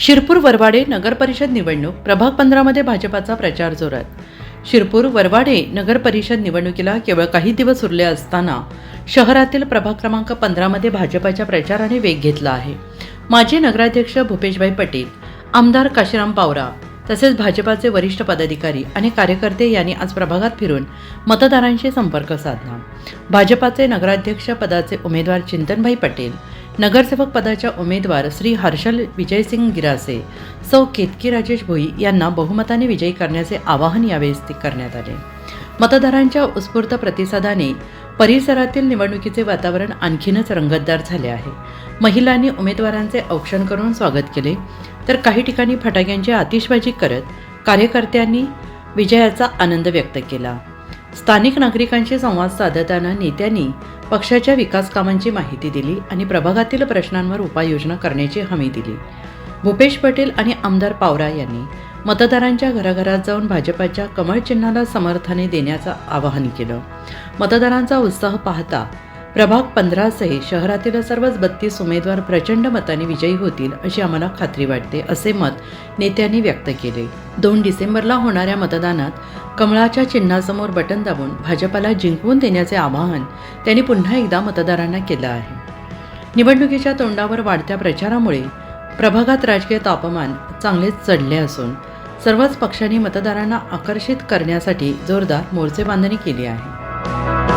शिरपूर वरवाडे नगरपरिषद निवडणूक प्रभाग पंधरामध्ये भाजपाचा प्रचार जोरात. शिरपूर वरवाडे नगरपरिषद निवडणुकीला केवळ काही दिवस उरले असताना शहरातील प्रभाग क्रमांक पंधरामध्ये भाजपाच्या प्रचाराने वेग घेतला आहे. माजी नगराध्यक्ष भूपेशभाई पटेल आमदार काशीराम पावरा तसेच भाजपाचे वरिष्ठ पदाधिकारी आणि कार्यकर्ते यांनी आज प्रभागात फिरून मतदारांशी संपर्क साधला. भाजपाचे नगराध्यक्ष पदाचे उमेदवार चिंतनभाई पटेल नगरसेवक पदाच्या उमेदवार श्री हर्षल विजयसिंग गिरासे सौ केतकी राजेश भोई यांना बहुमताने विजयी करण्याचे आवाहन यावेळेस ते करण्यात आले. मतदारांच्या उत्स्फूर्त प्रतिसादाने परिसरातील निवडणुकीचे वातावरण आणखीनच रंगतदार झाले आहे. महिलांनी उमेदवारांचे औक्षण करून स्वागत केले तर काही ठिकाणी फटाक्यांची आतिषबाजी करत कार्यकर्त्यांनी विजयाचा आनंद व्यक्त केला. स्थानिक नागरिकांशी संवाद साधताना नेत्यांनी पक्षाच्या विकास कामांची माहिती दिली आणि प्रभागातील प्रश्नांवर उपाययोजना करण्याची हमी दिली. भूपेश पटेल आणि आमदार पावरा यांनी मतदारांच्या घराघरात जाऊन भाजपाच्या कमळ चिन्हाला समर्थने देण्याचं आवाहन केलं. मतदारांचा उत्साह पाहता प्रभाग पंधरासह शहरातील सर्वच बत्तीस उमेदवार प्रचंड मताने विजयी होतील अशी आम्हाला खात्री वाटते असे मत नेत्यांनी व्यक्त केले. दोन डिसेंबरला होणाऱ्या मतदानात कमळाच्या चिन्हासमोर बटन दाबून भाजपाला जिंकवून देण्याचे आवाहन त्यांनी पुन्हा एकदा मतदारांना केलं आहे. निवडणुकीच्या तोंडावर वाढत्या प्रचारामुळे प्रभागात राजकीय तापमान चांगलेच चढले असून सर्वच पक्षांनी मतदारांना आकर्षित करण्यासाठी जोरदार मोर्चेबांधणी केली आहे.